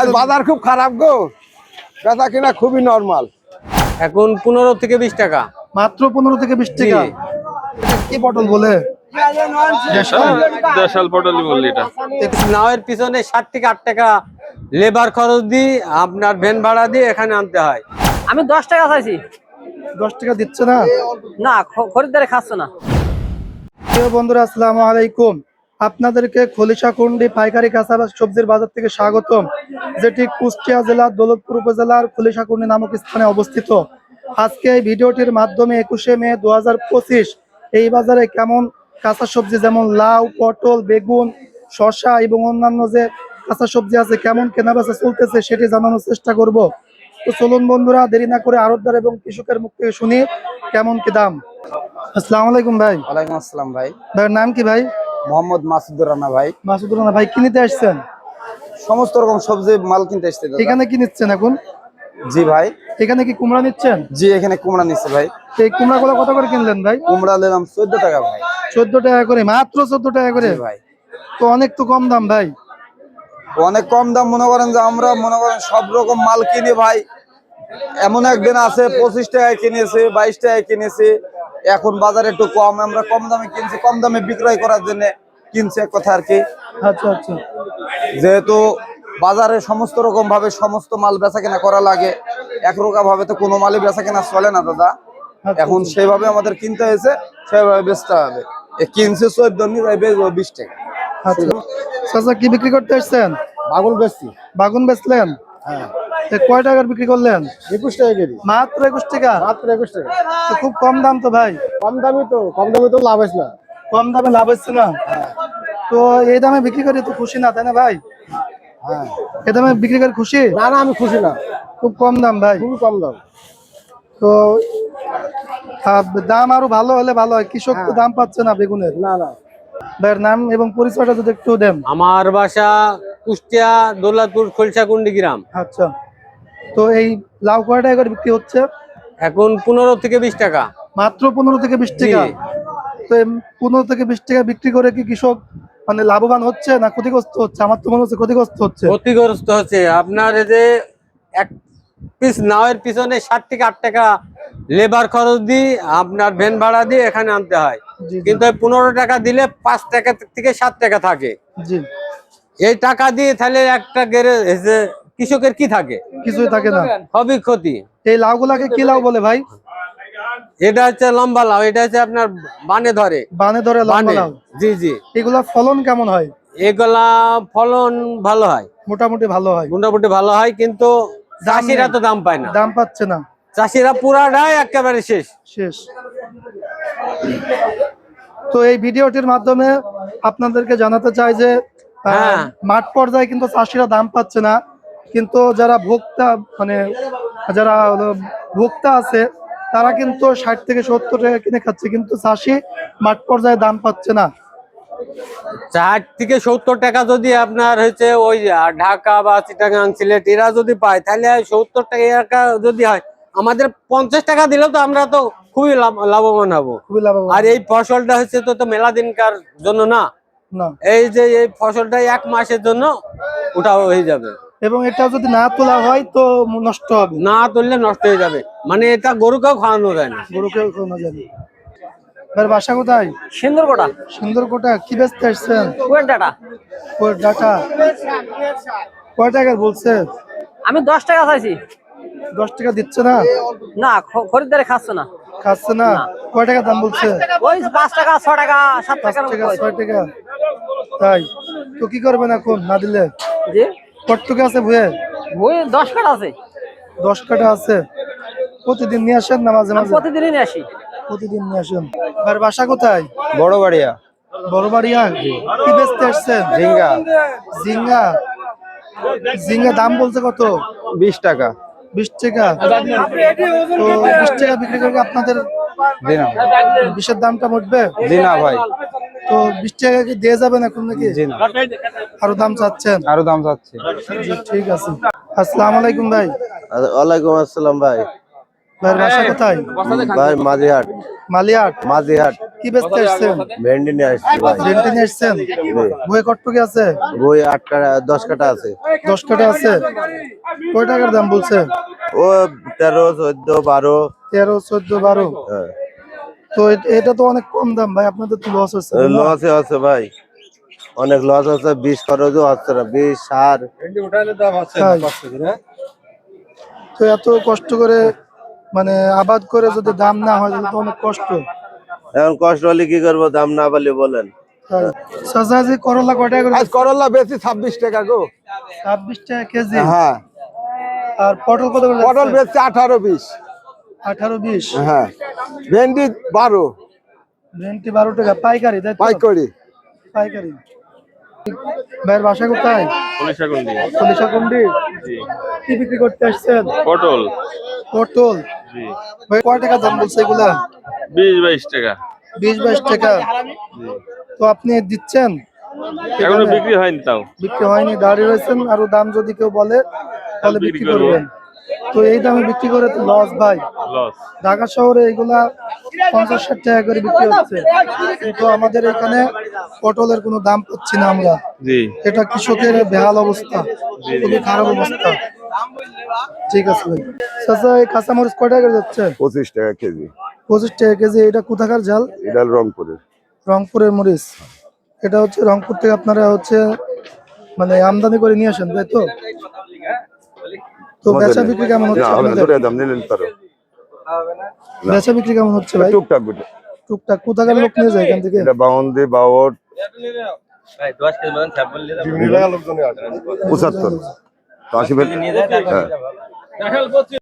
আজ বাজার খুব খারাপ গো। বেচা কিনা খুবই নর্মাল এখন পনেরো থেকে বিশ টাকা। মাত্র পনেরো থেকে বিশ টাকা। কি পটল বলে? দেশাল পটলি বললি এটা। নাওয়ের পিছনে ষাট থেকে আট টাকা লেবার খরচ দিয়ে আপনার ভ্যান ভাড়া দিয়ে এখানে আনতে হয়। আমি দশ টাকা চাইছি। দশ টাকা দিচ্ছে না? না খরিদ্দারে খাচ্ছে না। বন্ধুরা আসসালামু আলাইকুম। আপনাদেরকে খলিশাকুন্ডি পাইকারি কাঁচা সবজির বাজার থেকে স্বাগতম যেটি কুষ্টিয়া জেলার দৌলতপুর উপজেলার খলিশাকুন্ডি নামক স্থানে অবস্থিত। আজকে এই ভিডিওটির মাধ্যমে একুশে মে দু হাজার পঁচিশ এই বাজারে কেমন কাঁচা সবজি যেমন লাউ পটল বেগুন শসা এবং অন্যান্য যে কাঁচা সবজি আছে কেমন কেনাবেচা চলতেছে সেটি জানানোর চেষ্টা করব। তো চলুন বন্ধুরা দেরি না করে আড়তদার এবং কৃষকের মুখ থেকে শুনি কেমন কি দাম। আসসালামু আলাইকুম ভাই। ওয়ালাইকুম আসসালাম ভাই। ভাইয়ের নাম কি ভাই? মোহাম্মদ মাসুদুর রানা ভাই। মাসুদুর রানা ভাই কিনতে আসছেন? সমস্ত রকম সবজি মাল কিনতে দাদা। এখানে কি নিচ্ছেন এখন? জি ভাই। এখানে কি কুমড়া নিচ্ছেন? জি এখানে কুমড়া নিচ্ছে ভাই। এই কুমড়া গুলো কত করে কিনলেন ভাই? কুমড়া নিলাম চোদ্দ টাকা ভাই। চোদ্দ টাকা করে মাত্র চোদ্দ টাকা করে? ভাই। তো অনেক তো কম দাম ভাই। অনেক কম দাম মনে করেন যে আমরা মনে করেন সব রকম মাল কিনি ভাই। এমন একদিন আছে পঁচিশ টাকায় কিনেছে বাইশ টাকায় কিনেছে। এখন বাজারে একটু কম আমরা কম দামে কিনছি কম দামে বিক্রয় করার জন্য কিনছে এক কথা আর কি। আচ্ছা আচ্ছা। যেহেতু বাজারে সমস্ত রকম ভাবে সমস্ত মাল বেচা কেনা করা লাগে একরকম ভাবে তো কোনো মালই বেচা কেনা চলে না দাদা। আচ্ছা, এখন সেভাবে আমাদের কিনতে হয়েছে সেভাবে বেচতে হবে। এ কিনছে চোদ্দ বিশ টাকা। আচ্ছা। কি বিক্রি করতে আসছেন? বাগুল বেচছি। বাগুন বেচলেন? হ্যাঁ। কয় টাকার বিক্রি করলেন? একুশ টাকা কেজি। মাত্র একুশ টাকা? মাত্র একুশ টাকা। তো খুব কম দাম তো ভাই। কম দামি তো কম দামি তো লাভ হয়েছে না। কম দামে লাভ হচ্ছে না? তো এই দামে বিক্রি করে তো খুশি না তাই না ভাই? হ্যাঁ। এই দামে বিক্রি করে খুশি? না না আমি খুশি না। খুব কম দাম ভাই। খুবই কম দাম। তো দাম আরও ভালো হলে ভালো হয়। কৃষক তো দাম পাচ্ছে না বেগুনের। না না। ভাইয়ের নাম এবং পরিচয়টা যদি একটু দেন। আমার বাসা কুষ্টিয়া দৌলতপুর খলসাকুন্ডি গ্রাম। আচ্ছা। তো এই লাউ কয় টাকা করে বিক্রি হচ্ছে? এখন পনেরো থেকে বিশ টাকা। মাত্র পনেরো থেকে বিশ টাকা? তো পনেরো থেকে বিশ টাকা বিক্রি করে কি কৃষক মানে লাভবান হচ্ছে না ক্ষতিগ্রস্ত হচ্ছে? আমার তো মনে হচ্ছে ক্ষতিগ্রস্ত হচ্ছে। ক্ষতিগ্রস্ত হচ্ছে। আপনার এই যে এক পিস নাওয়ের পিছনে ষাট থেকে আট টাকা লেবার খরচ দিয়ে আপনার ভ্যান ভাড়া দিয়ে এখানে আনতে হয়। কিন্তু পনেরো টাকা দিলে পাঁচ টাকা থেকে সাত টাকা থাকে। জি। এই টাকা দিয়ে তাহলে একটা যে কৃষকের কি থাকে? কিছুই থাকে না। সবই ক্ষতি। এই লাউগুলাকে কি লাউ বলে ভাই? এটা হচ্ছে লম্বা লাউ এটা হচ্ছে আপনার বানে ধরে। বানে ধরে লম্বা লাউ। জি জি। এগুলা ফলন কেমন হয়? এগুলা ফলন ভালো হয়। মোটামুটি ভালো হয়। মোটামুটি ভালো হয় কিন্তু চাষিরা তো দাম পায় না। দাম পাচ্ছে না। চাষিরা পুরাটাই একেবারে শেষ। শেষ। তো এই ভিডিওটির মাধ্যমে আপনাদেরকে জানাতে চাই যে হ্যাঁ। মাঠ পর্যায়ে কিন্তু চাষিরা দাম পাচ্ছে না। কিন্তু যারা ভোক্তা মানে যারা ভোক্তা আছে তারা কিন্তু ষাট থেকে সত্তর টাকা কিনে খাচ্ছে কিন্তু চাষি মাঠ পর্যায়ে দাম পাচ্ছে না। ষাট থেকে সত্তর টাকা যদি আপনার হচ্ছে ওই ঢাকা বা চিটাগাং সিলেট এরা যদি পায় তাহলে সত্তর টাকা যদি হয় আমাদের পঞ্চাশ টাকা দিলেও তো আমরা তো খুবই লাভ- লাভবান হব। খুবই লাভবান। আর এই ফসলটা হচ্ছে তো তো মেলা দিনকার জন্য না? না। এই যে এই ফসলটা এক মাসের জন্য ওটা হয়ে যাবে। এবং এটা যদি না তোলা হয় তো নষ্ট হবে। না তুললে নষ্ট হয়ে যাবে। মানে এটা গরুকেও খাওয়ানো যায় না। গরুকে কোনো যাবে। এবার বাসা কোথায়? সিন্দুর কোটা সুন্দর কোটা কি বেচতে আসছেন? ডাটা ডাটা কয় টাকার বলছে? আমি দশ টাকা চাইছি। দশ টাকা দিচ্ছে না? না খরিদ্দারে খাচ্ছে না। খাচ্ছে না? কয় টাকা দাম বলছে? ওই পাঁচ টাকা ছ টাকা সাত টাকা টাকা ছয় টাকা। তাই তো কি করবেন এখন? না দিলে? জি? কটটুকে আছে ভুয়ে ওই দশ কাটা আছে। দশ কাটা আছে। প্রতিদিন নিয়ে আসেন না মাঝে মাঝে? প্রতিদিনই নিয়ে আসি। প্রতিদিন নিয়ে আসেন। আর বাসা কোথায়? বড় বাড়িয়া বড় বাড়িয়া কি বেচতে আসছেন? ঝিঙ্গা। ঝিঙ্গা। ঝিঙ্গা দাম বলছে কত? বিশ টাকা। বিশ টাকা। তো বিশ টাকা বিক্রি করে আপনাদের জি না বিষের দামটা উঠবে জি না ভাই। তো বিশ টাকা কি দিয়ে যাবেন এখন নাকি? জি না আরও দাম চাচ্ছেন? আরও দাম চাচ্ছি। জি, ঠিক আছে। আসসালামু আলাইকুম ভাই। ওয়ালাইকুম আসসালাম ভাই। বাসা কোথায়? ভাই মাঝিহাট। মাঝিহাট। কি বেচতে আসছেন? ভেন্ডি নিয়ে আসছি ভাই। ভেন্ডি নিয়ে আসছেন? বই কটটুকি আছে? বই আট কাটা দশ কাটা আছে। দশ কাটা আছে? কয় টাকার দাম বলছে? ও তেরো চোদ্দ বারো। তেরো চোদ্দ বারো? হ্যাঁ। তো এটা তো অনেক কম দাম ভাই আপনাদের তো লস হচ্ছে? লসে আছে ভাই। অনেক লস আছে বিষ খরচও হচ্ছে না বিষ সার তাই। তো এত কষ্ট করে মানে আবাদ করে যদি দাম না হয় তাহলে তো অনেক কষ্ট। এখন কষ্ট হলে কি করব দাম না পারলে বলেন। করলা কয় টাকা করে আজ করলা বেশি ছাব্বিশ টাকা গো। ছাব্বিশ টাকা কেজি? হ্যাঁ। আর পটল কত করে পটল বেচছে আঠারো বিশ। আঠারো বিশ? হ্যাঁ। ভেন্ডি বারো। ভেন্টি বারো টাকা। পাইকারি তাই? পাইকারি। পাইকারি। ভাইয়ের বাসা কোথায়? কলিশাকুন্ডি কি বিক্রি করতে আসছেন? পটল। পটল? ভাই কয় টাকা দাম বলছে এগুলা? বিশ বাইশ টাকা। বিশ বাইশ টাকা। তো আপনি দিচ্ছেন? এখনও বিক্রি হয়নি তাও। বিক্রি হয়নি দাঁড়িয়ে রয়েছেন আরও দাম যদি কেউ বলে তাহলে বিক্রি করবেন। তো এই দামে বিক্রি করে তো লস ভাই। লস ঢাকা শহরে এগুলা পঞ্চাশ ষাট টাকা করে বিক্রি হচ্ছে। কিন্তু আমাদের এখানে পটলের কোনো দাম পাচ্ছি না আমরা। এটা কৃষকের বেহাল অবস্থা খুবই খারাপ অবস্থা। ঠিক আছে ভাই। চাচা এই কাঁচামরিচ কয় টাকা করে যাচ্ছে? পঁচিশ টাকা কেজি। পঁচিশ টাকা কেজি এটা কোথাকার জাল? এটা রংপুরের। রংপুরের মরিচ। এটা হচ্ছে রংপুর থেকে আপনারা হচ্ছে মানে আমদানি করে নিয়ে আসেন তাই তো? তো বেচা বিক্রি কেমন হচ্ছে হবে না আপনাদের? দাম নিলেন পারো বেচা বিক্রি কেমন হচ্ছে ভাই? টুকটাক গুটে টুকটাক কোথাকার লোক নিয়ে যায় এখান থেকে? এটা বাউন্দি বাউট। পঁচাত্তর। তো আশি হ্যাঁ